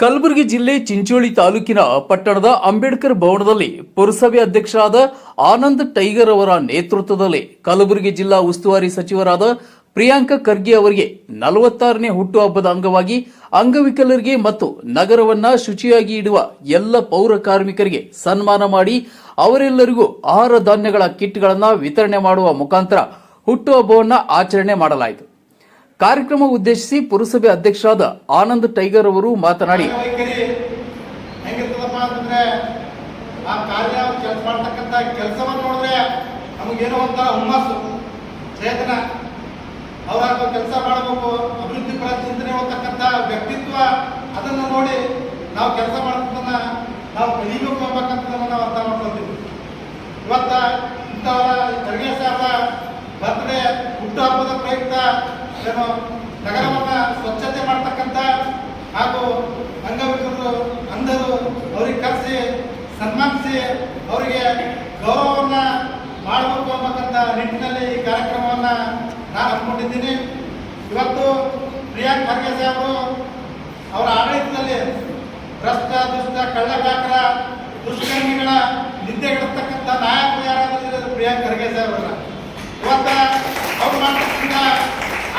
ಕಲಬುರಗಿ ಜಿಲ್ಲೆ ಚಿಂಚೋಳಿ ತಾಲೂಕಿನ ಪಟ್ಟಣದ ಅಂಬೇಡ್ಕರ್ ಭವನದಲ್ಲಿ ಪುರಸಭೆ ಅಧ್ಯಕ್ಷರಾದ ಆನಂದ್ ಟೈಗರ್ ಅವರ ನೇತೃತ್ವದಲ್ಲಿ ಕಲಬುರಗಿ ಜಿಲ್ಲಾ ಉಸ್ತುವಾರಿ ಸಚಿವರಾದ ಪ್ರಿಯಾಂಕ ಖರ್ಗೆ ಅವರಿಗೆ ನಲವತ್ತಾರನೇ ಹುಟ್ಟುಹಬ್ಬದ ಅಂಗವಾಗಿ ಅಂಗವಿಕಲರಿಗೆ ಮತ್ತು ನಗರವನ್ನ ಶುಚಿಯಾಗಿ ಇಡುವ ಎಲ್ಲ ಪೌರ ಕಾರ್ಮಿಕರಿಗೆ ಸನ್ಮಾನ ಮಾಡಿ ಅವರೆಲ್ಲರಿಗೂ ಆಹಾರ ಧಾನ್ಯಗಳ ಕಿಟ್ಗಳನ್ನು ವಿತರಣೆ ಮಾಡುವ ಮುಖಾಂತರ ಹುಟ್ಟುಹಬ್ಬವನ್ನು ಆಚರಣೆ ಮಾಡಲಾಯಿತು. ಕಾರ್ಯಕ್ರಮ ಉದ್ದೇಶಿಸಿ ಪುರಸಭೆ ಅಧ್ಯಕ್ಷರಾದ ಆನಂದ್ ಟೈಗರ್ ಅವರು ಮಾತನಾಡಿ ಆ ಕಾರ್ಯ ಕೆಲಸ ಮಾಡ್ತಕ್ಕಂಥ ಕೆಲಸವನ್ನು ನೋಡಿದ್ರೆ ನಮಗೇನೋ ಒಂಥರ ಹುಮ್ಮಸ್ಸು, ಚೇತನ. ಅವರ ಕೆಲಸ ಮಾಡಬೇಕು, ಅಭಿವೃದ್ಧಿ ಪರ ಚಿಂತನೆ ಹೋಗ್ತಕ್ಕಂಥ ವ್ಯಕ್ತಿತ್ವ, ಅದನ್ನು ನೋಡಿ ನಾವು ಕೆಲಸ ಮಾಡ್ತದನ್ನ ನಾವು ಕಲಿಬೇಕು ಅಂಬೇಕಂತದನ್ನ ನಾವು ಅರ್ಥ ಮಾಡ್ಕೊಳ್ತೀವಿ. ಇವತ್ತ ಇಂಥವರ ಖರ್ಗೆ ಸಾಹೇಬ ಬರ್ತ್ಡೇ ಹುಟ್ಟುಹಬ್ಬದ ಪ್ರಯುಕ್ತ ಏನು ನಗರವನ್ನ ಸ್ವಚ್ಛತೆ ಮಾಡ್ತಕ್ಕಂಥ ಹಾಗೂ ಅಂಗವಿಕಲರು ಅಂಧರು ಅವ್ರಿಗೆ ಕರೆಸಿ, ಸನ್ಮಾನಿಸಿ ಅವರಿಗೆ ಗೌರವವನ್ನ ಮಾಡಬೇಕು ಅನ್ನತಕ್ಕಂಥ ನಿಟ್ಟಿನಲ್ಲಿ ಈ ಕಾರ್ಯಕ್ರಮವನ್ನ ನಾನು ಹಮ್ಮಿಕೊಂಡಿದ್ದೀನಿ. ಇವತ್ತು ಪ್ರಿಯಾಂಕ್ ಖರ್ಗೆ ಸಾಹೇಬರು ಅವರ ಆಡಳಿತದಲ್ಲಿ ಭ್ರಷ್ಟ, ದುಷ್ಟ, ಕಳ್ಳಕಾಕರ, ದುಷ್ಕರ್ಮಿಗಳ ನಿದ್ದೆಗೆಡತಕ್ಕಂಥ ನಾಯಕರು ಯಾರಾದರೂ ಪ್ರಿಯಾಂಕ್ ಖರ್ಗೆ ಸಾಹೇಬ್ರಲ್ಲ ಇವತ್ತ ಅವ್ರು ಮಾಡ್ತಕ್ಕಂಥ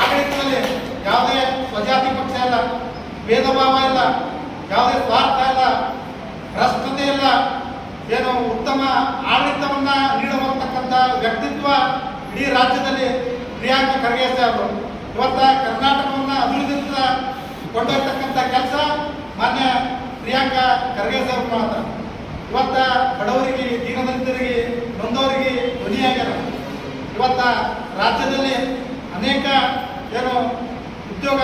ಆಡಳಿತದಲ್ಲಿ ಯಾವುದೇ ಸ್ವಜಾತಿ ಪಕ್ಷ ಇಲ್ಲ ಭೇದ ಭಾವ ಇಲ್ಲ, ಯಾವುದೇ ಸ್ವಾರ್ಥ ಇಲ್ಲ, ಭ್ರಷ್ಟತೆ ಇಲ್ಲ, ಏನು ಉತ್ತಮ ಆಡಳಿತವನ್ನ ನೀಡುವಂತಕ್ಕಂಥ ವ್ಯಕ್ತಿತ್ವ ಇಡೀ ರಾಜ್ಯದಲ್ಲಿ ಪ್ರಿಯಾಂಕ ಖರ್ಗೆ ಅವರು. ಇವತ್ತ ಕರ್ನಾಟಕವನ್ನ ಅಭಿವೃದ್ಧಿ ಕೊಂಡೊಯ್ತಕ್ಕಂಥ ಕೆಲಸ ಮಾನ್ಯ ಪ್ರಿಯಾಂಕ ಖರ್ಗೆ ಸಾಹೇಬ್ ಮಾತ್ರ. ಇವತ್ತ ಬಡವರಿಗೆ, ದೀನದಲಿತರಿಗೆ, ನೊಂದವರಿಗೆ ಧ್ವನಿಯಾಗ್ಯಾರ. ಇವತ್ತ ರಾಜ್ಯದಲ್ಲಿ ಅನೇಕ ಏನು ಉದ್ಯೋಗ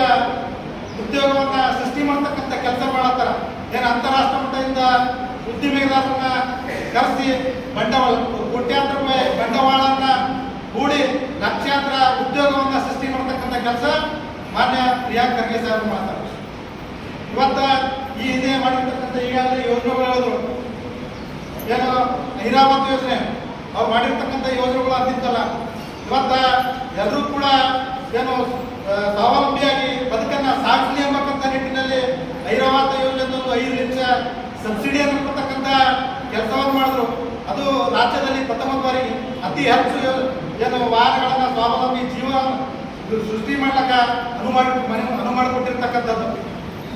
ಉದ್ಯೋಗವನ್ನ ಸೃಷ್ಟಿ ಮಾಡ್ತಕ್ಕಂಥ ಕೆಲಸ ಮಾಡತ್ತಾರ ಏನು ಅಂತಾರಾಷ್ಟ್ರ ಮಟ್ಟದಿಂದ ಉದ್ದಿಮೆದಾರರನ್ನ ಕರೆಸಿ ಬಂಡವಾಳ, ಕೋಟ್ಯಾಂತರ ರೂಪಾಯಿ ಬಂಡವಾಳನ್ನ ಹೂಡಿ ಲಕ್ಷಾಂತರ ಉದ್ಯೋಗವನ್ನ ಸೃಷ್ಟಿ ಮಾಡ್ತಕ್ಕಂಥ ಕೆಲಸ ಮಾನ್ಯ ಪ್ರಿಯಾಂಕ್ ಖರ್ಗೆ ಸಾಹೇಬ್ ಮಾಡ್ತಾರೆ. ಇವತ್ತ ಈ ಹಿಂದೆ ಮಾಡಿರ್ತಕ್ಕಂಥ ಈಗಾಗಲೇ ಯೋಜನೆಗಳು ಏನು ಐರಾವತ್ ಯೋಜನೆ, ಅವ್ರು ಮಾಡಿರ್ತಕ್ಕಂಥ ಯೋಜನೆಗಳು ಅಂತಿತ್ತಲ್ಲ. ಇವತ್ತ ಎಲ್ಲರೂ ಕೂಡ ಏನು ಸ್ವಾವಲಂಬಿಯಾಗಿ ಬದುಕನ್ನ ಸಾಗಿಸಲಿ ಎಂಬಕ್ಕಂಥ ನಿಟ್ಟಿನಲ್ಲಿ ಐರಾವತ ಯೋಜನೆ ಒಂದು ಐದು ಲಕ್ಷ ಸಬ್ಸಿಡಿ ಅನ್ನತಕ್ಕಂಥ ಕೆಲಸವನ್ನು ಮಾಡಿದ್ರು. ಅದು ರಾಜ್ಯದಲ್ಲಿ ಪ್ರಥಮ ಬಾರಿ ಅತಿ ಹೆಚ್ಚು ಏನು ವಾಹನಗಳನ್ನು ಸ್ವಾವಲಂಬಿ ಜೀವ ಸೃಷ್ಟಿ ಮಾಡ್ಲಕ್ಕ ಅನು ಮಾಡಿ ಅನು ಮಾಡಿಕೊಟ್ಟಿರ್ತಕ್ಕಂಥದ್ದು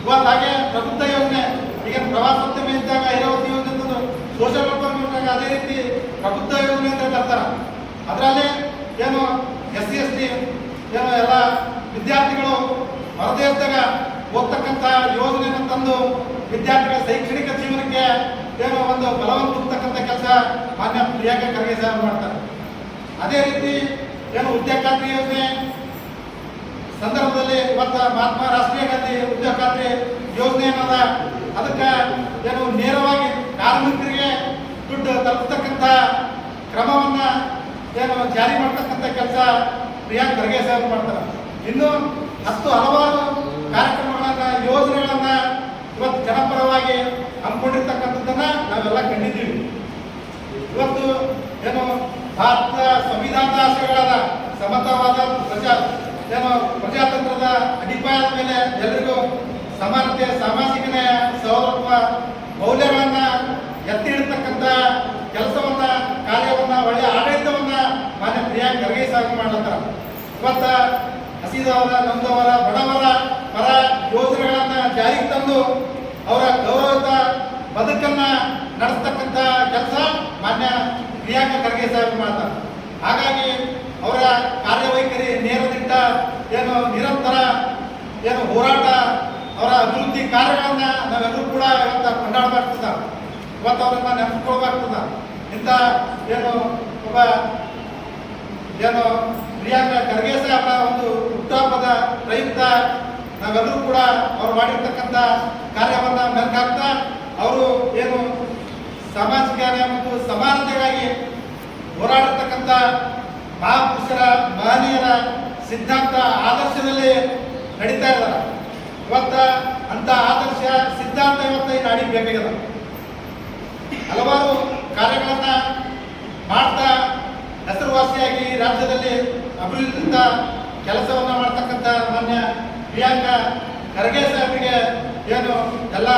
ಇವತ್ತು ಹಾಗೆ ಪ್ರಬುದ್ಧ ಯೋಜನೆ, ಈಗ ಪ್ರವಾಸೋದ್ಯಮ ಇದ್ದಾಗ ಐರಾವತಿ ಯೋಜನೆ ಸೋಷಲ್ ಅದೇ ರೀತಿ ಪ್ರಬುದ್ಧ ಯೋಜನೆ ಅಂತ ಏನು ಎಲ್ಲ ವಿದ್ಯಾರ್ಥಿಗಳು ಹೊರದೇಶದಾಗ ಹೋಗ್ತಕ್ಕಂಥ ಯೋಜನೆಯನ್ನು ತಂದು ವಿದ್ಯಾರ್ಥಿಗಳ ಶೈಕ್ಷಣಿಕ ಜೀವನಕ್ಕೆ ಏನೋ ಒಂದು ಬಲವನ್ನು ತುಂಬತಕ್ಕಂಥ ಕೆಲಸ ಮಾನ್ಯ ಪ್ರಿಯಾಂಕ ಖರ್ಗೆ ಸಾಹೇಬ್ ಮಾಡ್ತಾರೆ. ಅದೇ ರೀತಿ ಏನು ಉದ್ಯೋಗ ಖಾತ್ರಿ ಯೋಜನೆ ಸಂದರ್ಭದಲ್ಲಿ ಇವತ್ತು ಮಹಾತ್ಮ ರಾಷ್ಟ್ರೀಯ ಗಾಂಧಿ ಉದ್ಯೋಗ ಖಾತ್ರಿ ಯೋಜನೆ ಏನದ ಅದಕ್ಕೆ ಏನು ನೇರವಾಗಿ ಕಾರ್ಮಿಕರಿಗೆ ದುಡ್ಡು ತಲುಪತಕ್ಕಂಥ ಕ್ರಮವನ್ನು ಏನು ಜಾರಿ ಮಾಡ್ತಕ್ಕಂಥ ಕೆಲಸ ಪ್ರಿಯಾಂಕ್ ಖರ್ಗೆ ಸಾಹೇಬ್ ಮಾಡ್ತಾರೆ. ಇನ್ನು ಹತ್ತು ಹಲವಾರು ಕಾರ್ಯಕ್ರಮಗಳನ್ನ, ಯೋಜನೆಗಳನ್ನ ಇವತ್ತು ಜನಪರವಾಗಿ ಹಮ್ಮಿಕೊಂಡಿರ್ತಕ್ಕಂಥದ್ದನ್ನ ನಾವೆಲ್ಲ ಕಂಡಿದ್ದೀವಿ. ಇವತ್ತು ಏನು ಭಾರತ ಸಂವಿಧಾನದ ಆಶಯಗಳಾದ ಸಮತಾವಾದ ಪ್ರಜಾ, ಏನು ಪ್ರಜಾತಂತ್ರದ ಅಡಿಪಾಯದ ಮೇಲೆ ಎಲ್ಲರಿಗೂ ಸಮಾನತೆ, ಸಾಮಾಜಿಕ ನ್ಯಾಯ, ಸೌರತ್ವ, ಮೌಲ್ಯಗಳನ್ನ ಎತ್ತಿ ಕೆಲಸವನ್ನ ಕಾರ್ಯವನ್ನ ಒಳ್ಳೆಯ ಆಡಳಿತವನ್ನ ಮಾನ್ಯ ಸಾಗಿ ಮಾಡ್ಲತ್ತಾರ ಇವತ್ತ ಹಸಿದವರ ನೊಂದವರ ಬಡವರ ಪರ ಯೋಜನೆಗಳನ್ನ ಜಾರಿಗೆ ತಂದು ಅವರ ಗೌರವದ ಬದುಕನ್ನ ನಡೆಸ್ತಕ್ಕಂಥ ಕೆಲಸ ಮಾನ್ಯ ಪ್ರಿಯಾಂಕ ಖರ್ಗೆ ಸಾಹೇಬ್ ಮಾಡ್ತಾರೆ. ಹಾಗಾಗಿ ಅವರ ಕಾರ್ಯವೈಖರಿ ನೇರದಿಟ್ಟ ಏನು ನಿರಂತರ ಏನು ಹೋರಾಟ, ಅವರ ಅಭಿವೃದ್ಧಿ ಕಾರ್ಯಗಳನ್ನ ನಾವೆಲ್ಲರೂ ಕೂಡ ಇವತ್ತು ಕೊಂಡಾಡಬೇಕಾಗ್ತದ ಇವತ್ತು ಅವರನ್ನ ನೆನಪಿಸ್ಕೊಳ್ಬೇಕಾಗ್ತದ. ಇಂಥ ಏನು ಒಬ್ಬ ಏನು ಪ್ರಿಯಾಂಕ ಖರ್ಗೆ ಸಾಹೇಬರ ಒಂದು ಹುಟ್ಟುಹಬ್ಬದ ಪ್ರಯುಕ್ತ ನಾವೆಲ್ಲರೂ ಕೂಡ ಅವ್ರು ಮಾಡಿರ್ತಕ್ಕಂಥ ಕಾರ್ಯವನ್ನು ಮೆಲ್ಕಾಗ್ತಾ ಅವರು ಏನು ಸಾಮಾಜಿಕ ಮತ್ತು ಸಮಾನತೆಗಾಗಿ ಹೋರಾಡತಕ್ಕಂಥ ಮಹಾಪುರುಷರ, ಮಹನೀಯರ ಸಿದ್ಧಾಂತ ಆದರ್ಶದಲ್ಲಿ ನಡೀತಾ ಇದ್ದಾರೆ ಇವತ್ತ ಅಂತ ಆದರ್ಶ ಸಿದ್ಧಾಂತ ಇವತ್ತ ಈ ನಾಡಿಗೆ ಬೇಕಾಗಿದೆ. ಹಲವಾರು ಕಾರ್ಯಗಳನ್ನ ಮಾಡ್ತಾ ಹೆಸರುವಾಸಿಯಾಗಿ ರಾಜ್ಯದಲ್ಲಿ ಅಭಿವೃದ್ಧಿ ಕೆಲಸವನ್ನ ಮಾಡ್ತಕ್ಕಂಥ ಮಾನ್ಯ ಪ್ರಿಯಾಂಕ ಖರ್ಗೆ ಸಾಹೇಬರಿಗೆ ಏನು ಎಲ್ಲ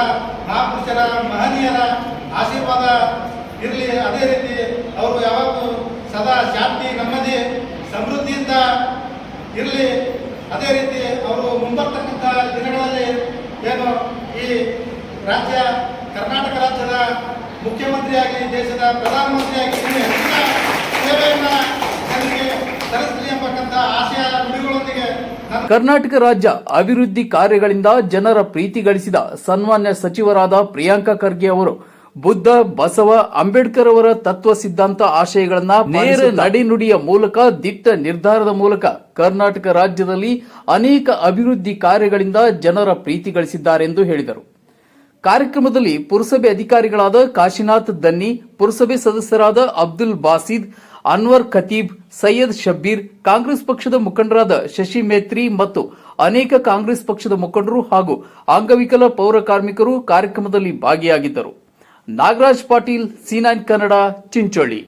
ಮಹಾಪುರುಷರ, ಮಹನೀಯರ ಆಶೀರ್ವಾದ ಇರಲಿ. ಅದೇ ರೀತಿ ಅವರು ಯಾವತ್ತೂ ಸದಾ ಶಾಂತಿ, ನೆಮ್ಮದಿ, ಸಮೃದ್ಧಿಯಿಂದ ಇರಲಿ. ಅದೇ ರೀತಿ ಅವರು ಮುಂಬರ್ತಕ್ಕಂಥ ದಿನಗಳಲ್ಲಿ ಏನು ಈ ರಾಜ್ಯ ಕರ್ನಾಟಕ ರಾಜ್ಯದ ಮುಖ್ಯಮಂತ್ರಿಯಾಗಿ, ದೇಶದ ಪ್ರಧಾನಮಂತ್ರಿಯಾಗಿ ಕರ್ನಾಟಕ ರಾಜ್ಯ ಅಭಿವೃದ್ಧಿ ಕಾರ್ಯಗಳಿಂದ ಜನರ ಪ್ರೀತಿ ಗಳಿಸಿದ ಸನ್ಮಾನ್ಯ ಸಚಿವರಾದ ಪ್ರಿಯಾಂಕಾ ಖರ್ಗೆ ಅವರು ಬುದ್ಧ ಬಸವ ಅಂಬೇಡ್ಕರ್ ಅವರ ತತ್ವ ಸಿದ್ಧಾಂತ ಆಶಯಗಳನ್ನ ನೇರ ನಡೆನುಡಿಯ ಮೂಲಕ ದಿಟ್ಟ ನಿರ್ಧಾರದ ಮೂಲಕ ಕರ್ನಾಟಕ ರಾಜ್ಯದಲ್ಲಿ ಅನೇಕ ಅಭಿವೃದ್ಧಿ ಕಾರ್ಯಗಳಿಂದ ಜನರ ಪ್ರೀತಿ ಗಳಿಸಿದ್ದಾರೆಂದು ಹೇಳಿದರು. ಕಾರ್ಯಕ್ರಮದಲ್ಲಿ ಪುರಸಭೆ ಅಧಿಕಾರಿಗಳಾದ ಕಾಶಿನಾಥ್ ದನ್ನಿ ಪುರಸಭೆ ಸದಸ್ಯರಾದ ಅಬ್ದುಲ್ ಬಾಸಿದ್ ಅನ್ವರ್ ಖತೀಬ್, ಸೈಯದ್ ಶಬ್ಬೀರ್, ಕಾಂಗ್ರೆಸ್ ಪಕ್ಷದ ಮುಖಂಡರಾದ ಶಶಿ ಮೇತ್ರಿ ಮತ್ತು ಅನೇಕ ಕಾಂಗ್ರೆಸ್ ಪಕ್ಷದ ಮುಖಂಡರು ಹಾಗೂ ಅಂಗವಿಕಲ ಪೌರ ಕಾರ್ಮಿಕರು ಕಾರ್ಯಕ್ರಮದಲ್ಲಿ ಭಾಗಿಯಾಗಿದ್ದರು. Nagaraj Patil, C nine Kannada, Chincholi.